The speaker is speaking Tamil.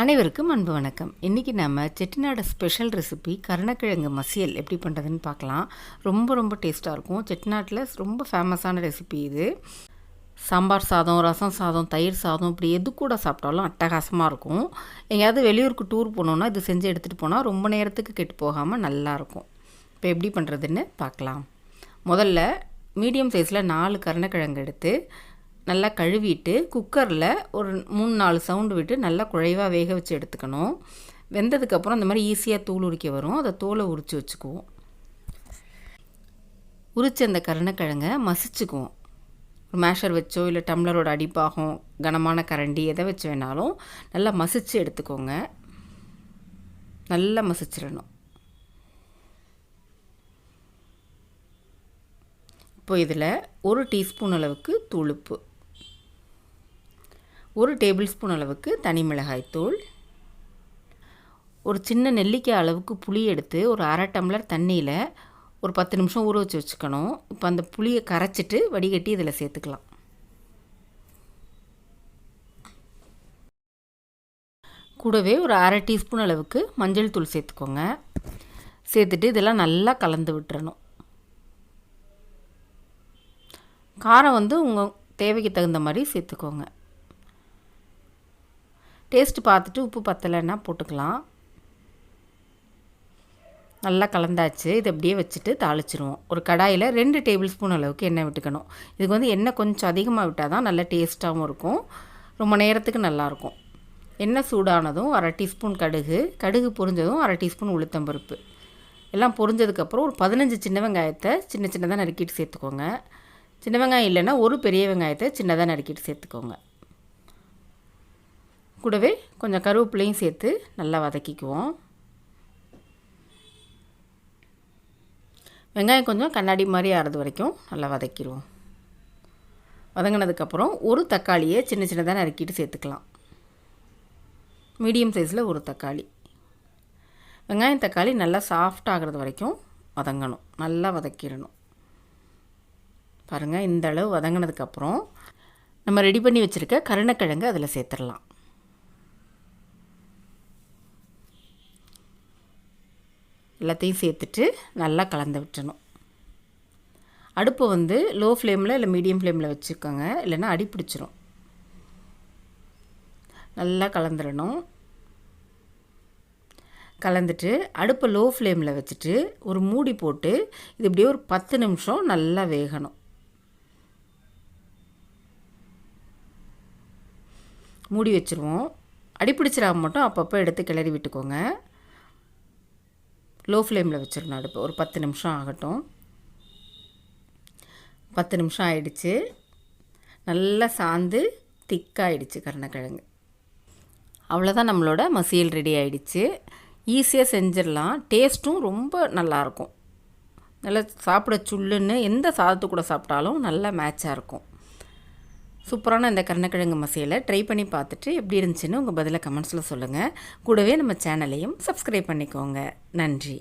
அனைவருக்கும் அன்பு வணக்கம். இன்றைக்கி நம்ம செட்டிநாடு ஸ்பெஷல் ரெசிபி கருணக்கிழங்கு மசியல் எப்படி பண்ணுறதுன்னு பார்க்கலாம். ரொம்ப ரொம்ப டேஸ்ட்டாக இருக்கும். செட்டிநாட்டில் ரொம்ப ஃபேமஸான ரெசிபி இது. சாம்பார் சாதம் ரசம் சாதம் தயிர் சாதம் இப்படி எது கூட சாப்பிட்டாலும் அட்டகாசமாக இருக்கும். எங்கேயாவது வெளியூருக்கு டூர் போனோன்னா இது செஞ்சு எடுத்துகிட்டு போனால் ரொம்ப நேரத்துக்கு கெட்டு போகாமல் நல்லாயிருக்கும் இப்போ எப்படி பண்ணுறதுன்னு பார்க்கலாம். முதல்ல மீடியம் சைஸில் நாலு கருணக்கிழங்கு எடுத்து நல்லா கழுவிட்டு குக்கரில் ஒரு மூணு நாலு சவுண்டு விட்டு நல்லா குழைவாக வேக வச்சு எடுத்துக்கணும். வெந்ததுக்கப்புறம் அந்த மாதிரி ஈஸியாக தூள் உரிக்க வரும். அதை தோலை உரித்து வச்சுக்குவோம். உரிச்ச அந்த கருணக்கிழங்கை மசிச்சுக்குவோம். ஒரு மேஷர் வச்சோ இல்லை டம்ளரோட அடிப்பாகம் கனமான கரண்டி எதை வச்சு வேணாலும் நல்லா மசிச்சு எடுத்துக்கோங்க. நல்லா மசிச்சிடணும். இப்போ இதில் ஒரு டீஸ்பூன் அளவுக்கு துளுப்பு. ஒரு டேபிள் ஸ்பூன் அளவுக்கு தனி மிளகாய்த்தூள் ஒரு சின்ன நெல்லிக்காய் அளவுக்கு புளி எடுத்து ஒரு அரை டம்ளர் தண்ணியில் ஒரு பத்து நிமிஷம் ஊற வச்சு வச்சுக்கணும். இப்போ அந்த புளியை கரைச்சிட்டு வடிகட்டி இதில் சேர்த்துக்கலாம். கூடவே ஒரு அரை டீஸ்பூன் அளவுக்கு மஞ்சள் தூள் சேர்த்துக்கோங்க. சேர்த்துட்டு இதெல்லாம் நல்லா கலந்து விட்டுறணும். காரம் வந்து உங்கள் தேவைக்கு தகுந்த மாதிரி சேர்த்துக்கோங்க. டேஸ்ட்டு பார்த்துட்டு உப்பு பத்தலைன்னா போட்டுக்கலாம். நல்லா கலந்தாச்சு. இதை அப்படியே வச்சுட்டு தாளிச்சிருவோம். ஒரு கடாயில் ரெண்டு டேபிள் ஸ்பூன் அளவுக்கு எண்ணெய் விட்டுக்கணும். இதுக்கு வந்து எண்ணெய் கொஞ்சம் அதிகமாக விட்டால் தான் நல்ல டேஸ்ட்டாகவும் இருக்கும். ரொம்ப நேரத்துக்கு நல்லாயிருக்கும். எண்ணெய் சூடானதும் அரை டீஸ்பூன் கடுகு. கடுகு பொரிஞ்சதும் அரை டீஸ்பூன் உளுத்தம்பருப்பு. எல்லாம் பொரிஞ்சதுக்கப்புறம் ஒரு பதினஞ்சு சின்ன வெங்காயத்தை சின்ன சின்னதாக நறுக்கிட்டு சேர்த்துக்கோங்க. சின்ன வெங்காயம் இல்லைன்னா ஒரு பெரிய வெங்காயத்தை சின்னதாக நறுக்கிட்டு சேர்த்துக்கோங்க. கூடவே கொஞ்சம் கருவேப்பிலையும் சேர்த்து நல்லா வதக்கிக்குவோம். வெங்காயம் கொஞ்சம் கண்ணாடி மாதிரி ஆறது வரைக்கும் நல்லா வதக்கிடுவோம் வதங்கினதுக்கப்புறம் ஒரு தக்காளியை சின்ன சின்னதாக நறுக்கிட்டு சேர்த்துக்கலாம். மீடியம் சைஸில் ஒரு தக்காளி. வெங்காயம் தக்காளி நல்லா சாஃப்ட் ஆகிறது வரைக்கும் வதங்கணும். நல்லா வதக்கிடணும். பாருங்கள் இந்த அளவு வதங்கினதுக்கப்புறம் நம்ம ரெடி பண்ணி வச்சுருக்க கருணக்கிழங்கு அதில் சேர்த்துடலாம். எல்லாத்தையும் சேர்த்துட்டு நல்லா கலந்து விட்டுணும் அடுப்பை வந்து லோ ஃப்ளேமில் இல்லை மீடியம் ஃப்ளேமில் வச்சுக்கோங்க. இல்லைன்னா அடி பிடிச்சிரும். நல்லா கலந்துடணும் கலந்துட்டு அடுப்பை லோ ஃப்ளேமில் வச்சுட்டு ஒரு மூடி போட்டு இது இப்படியே ஒரு பத்து நிமிஷம் நல்லா வேகணும். மூடி வச்சுருவோம். அடிப்பிடிச்சிடாம மட்டும் அப்பப்போ எடுத்து கிளறி விட்டுக்கோங்க. லோ ஃப்ளேமில் வச்சிடணும் அடுப்பு. ஒரு பத்து நிமிஷம் ஆகட்டும். பத்து நிமிஷம் ஆயிடுச்சு. நல்லா சாந்து திக்காயிடுச்சு கருணக்கிழங்கு. அவ்வளோதான் நம்மளோட மசியல் ரெடி ஆகிடுச்சு ஈஸியாக செஞ்சிடலாம். டேஸ்ட்டும் ரொம்ப நல்லாயிருக்கும். நல்லா சாப்பிட சுள்ளுன்னு எந்த சாதத்து கூட சாப்பிட்டாலும் நல்லா மேட்சாக இருக்கும். சூப்பரான இந்த கருணக்கிழங்கு மசையில் ட்ரை பண்ணி பார்த்துட்டு எப்படி இருந்துச்சுன்னு உங்கள் பதிலை கமெண்ட்ஸில் சொல்லுங்கள் கூடவே நம்ம சேனலையும் சப்ஸ்கிரைப் பண்ணிக்கோங்க. நன்றி.